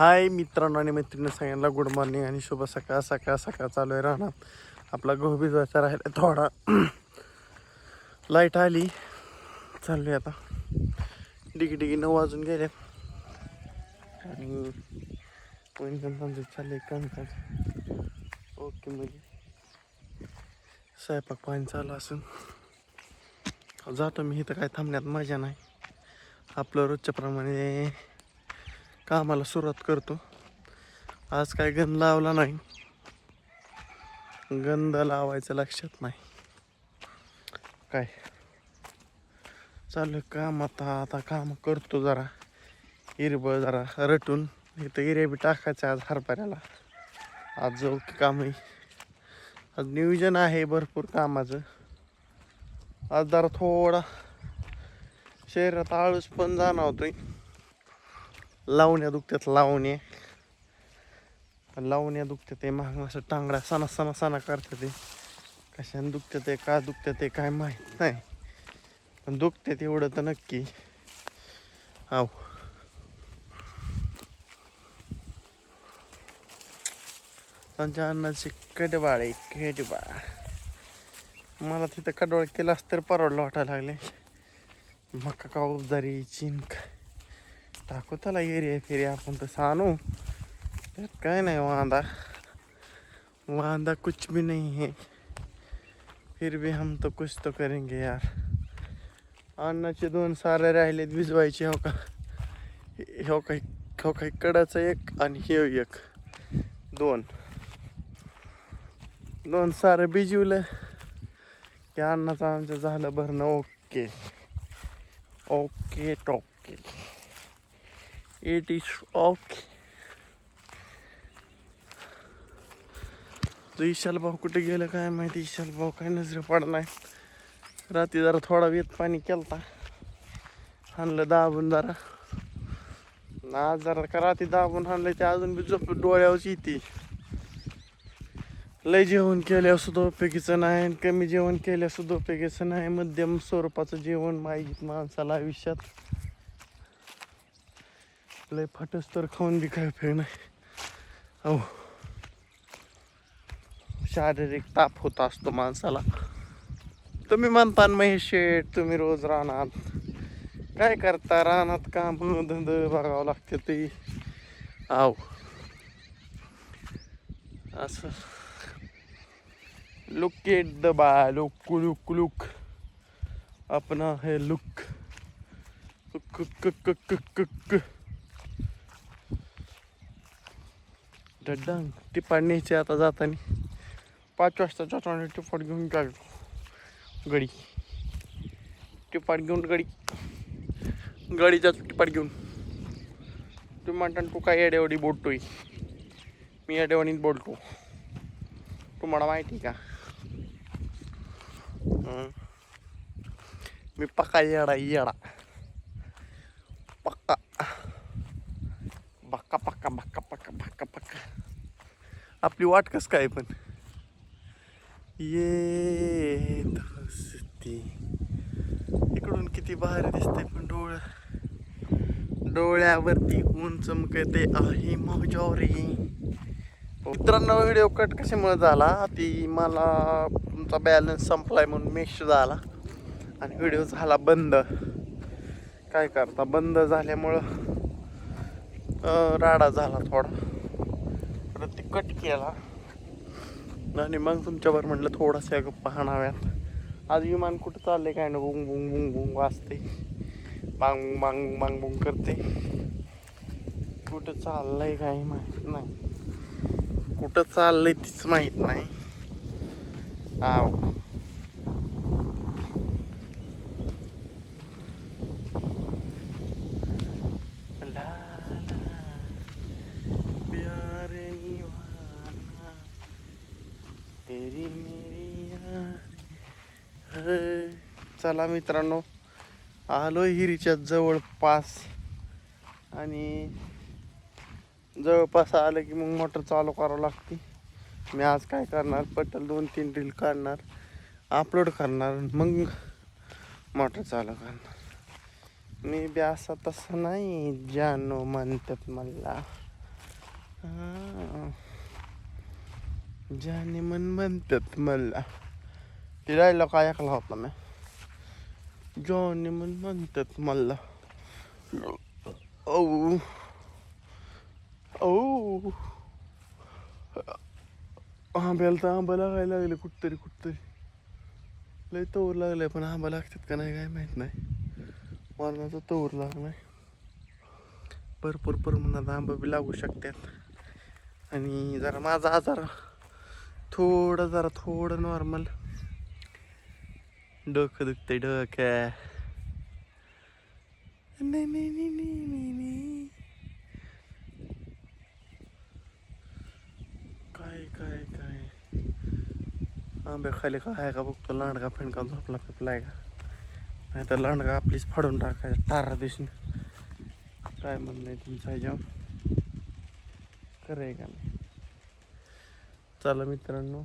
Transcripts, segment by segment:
हाय मित्रांनो आणि मैत्रिणी सगळ्यांना गुड मॉर्निंग आणि शुभ सकाळ. सकाळ सकाळ चालू आहे राहणार. आपला गहू भिजवायचा राहिला थोडा. लाइट आली. चालू आहे आता डिगी डिगी नऊ वाजून गेले आणि चालले चाललंय कामकाज ओके म्हणजे स्वयंपाक पाणी चालू असून. जातो मी इथं काय थांबण्यात मजा नाही. आपलं रोजच्याप्रमाणे कामाला सुरुवात करतो. आज काय गंध लावला नाही. गंध लावायचं लक्षात नाही. काय? चालू काम आता. आता काम करतो जरा. हिरबळ जरा रटून. इथं हिरे बी टाकायचं आज हरभऱ्याला. आज जो काम आज नियोजन आहे भरपूर कामाचं. आज जरा थोडा शरीरात आळूस पण जाणवतोय. लावण्या दुखतात लावण्या. लावण्या दुखतात ते महाग असं टांगडा सणा सणा सणा करतात ते कशाने दुखतात ते का दुखतात ते काय माहीत नाही. पण दुखतात एवढं तर नक्की. आव. त्यांच्या अन्नाची कडबाळ आहे कडबाळ मला तिथं कडवाळ केलं असतं तर परवडलं वाटायला लागले मका का उपदारी चिंक टाकू त्याला एरिया फेरिया आपण तसं आणू त्यात काय नाही वांदा वांदा कुछ भी नहीं है फिर भी हम तो कुछ तो करेंगे यार अन्नाचे दोन सारे राहिलेत भिजवायचे हो का हो काही हो काही कडाचं एक आणि हे एक दोन दोन सारं भिजवलं की अन्नाचं आमचं झालं भरणं ओके ओके टोके It is ओके तो इशाल भाऊ कुठे गेलं काय माहिती? इशाल भाऊ काय नजरे पडणार. रात्री जरा थोडा वेत पाणी केलता. आणलं दाबून जरा. आज जरा का रात्री दाबून आणलं ते अजून बी झोप डोळ्यावरच येते. लय जेवण केल्या सुद्धा उपयोगीचं नाही आणि कमी जेवण केल्या सुद्धा उपयोगीचं नाही. मध्यम स्वरूपाचं जेवण माहीत माणसाला आयुष्यात. लय फाटस तर खाऊन बी काय फेळ नाही. अहो. शारीरिक ताप होत असतो माणसाला. तुम्ही म्हणता ना महेश शेठ तुम्ही रोज राहणार काय करता? रानात काम धंद बघावं लागते ते. आव असं. लुक एट द बा लुक लुक लुक अपना है look cook cook cook cook डड्डा टिपाड न्यायची आता जाताना. पाच वाजता जाताना तिपाट घेऊन गेलो गडी. टिपाड घेऊन गडी. गडी जातो टिपाट घेऊन. तुम्ही म्हणता तू काय येड्यावडी बोलतोय? मी येड्यावडीत बोलतो. तुम्हाला माहिती का? मी पक्का येडा येडा. आपली वाट कस काय पण? ये इकडून किती भारी दिसते पण डोळ. डोळ्यावरती ऊन चमकते आहे मजोरी मित्रांनो व्हिडिओ कट कशामुळे झाला? ती मला तुमचा बॅलन्स संपलाय म्हणून मेश झाला. आणि व्हिडिओ झाला बंद. काय करता? बंद झाल्यामुळं राडा झाला थोडा. परत ते कट केला. आणि मग तुमच्यावर म्हटलं थोडासा पाहणाव्यात आज विमान कुठं चाललंय काय ना बुंग बुंग बुंग बुंग वाजते बांग बांग बांग बुंग करते कुठं चाललंय काही माहीत नाही. कुठं चाललंय तीच माहीत नाही. हा चला मित्रांनो. आलो हिरीच्या जवळपास. आणि जवळपास आलं की मग मोटर चालू करावं लागते. मी आज काय करणार? पटल दोन तीन रील काढणार अपलोड करणार मग मोटर चालू करणार. मी बी असा तसं नाही जानो म्हणतात मला. जाने ज्याने मन म्हणतात मला. ते काय ऐकला होता मी जॉनी म्हण म्हणतात मला औ औ आंब्याला तर आंबा लागायला लागले कुठतरी कुठतरी लय तोर लागलाय पण आंबा लागतात का नाही काय माहीत नाही मरणाचा तोर लागलाय भरपूर प्रमाणात आंबा बी लागू शकतात आणि जरा माझा आजार थोडं जरा थोडं नॉर्मल डोकं दुखतंय डोकं. काय काय काय? आंब्याखाली काय आहे का? बघतो लांडगा फिणका झोपला पिपलाय का? नाही तर लांडगा आपलीच फाडून टाकायचा तारा दिसून काय म्हणणं आहे तुमचं ह्याच्यावर? खरं का नाही? चला मित्रांनो.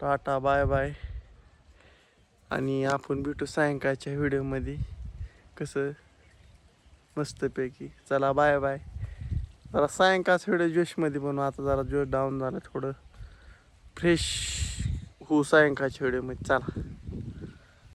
टाटा बाय बाय. आणि आपण भेटू सायंकाळच्या व्हिडिओमध्ये. कसं? मस्तपैकी. चला बाय बाय जरा सायंकाळचा व्हिडिओ जोशमध्ये बनवू. आता जरा जोश डाऊन झाला थोडं. फ्रेश हो सायंकाळच्या व्हिडिओमध्ये. चला.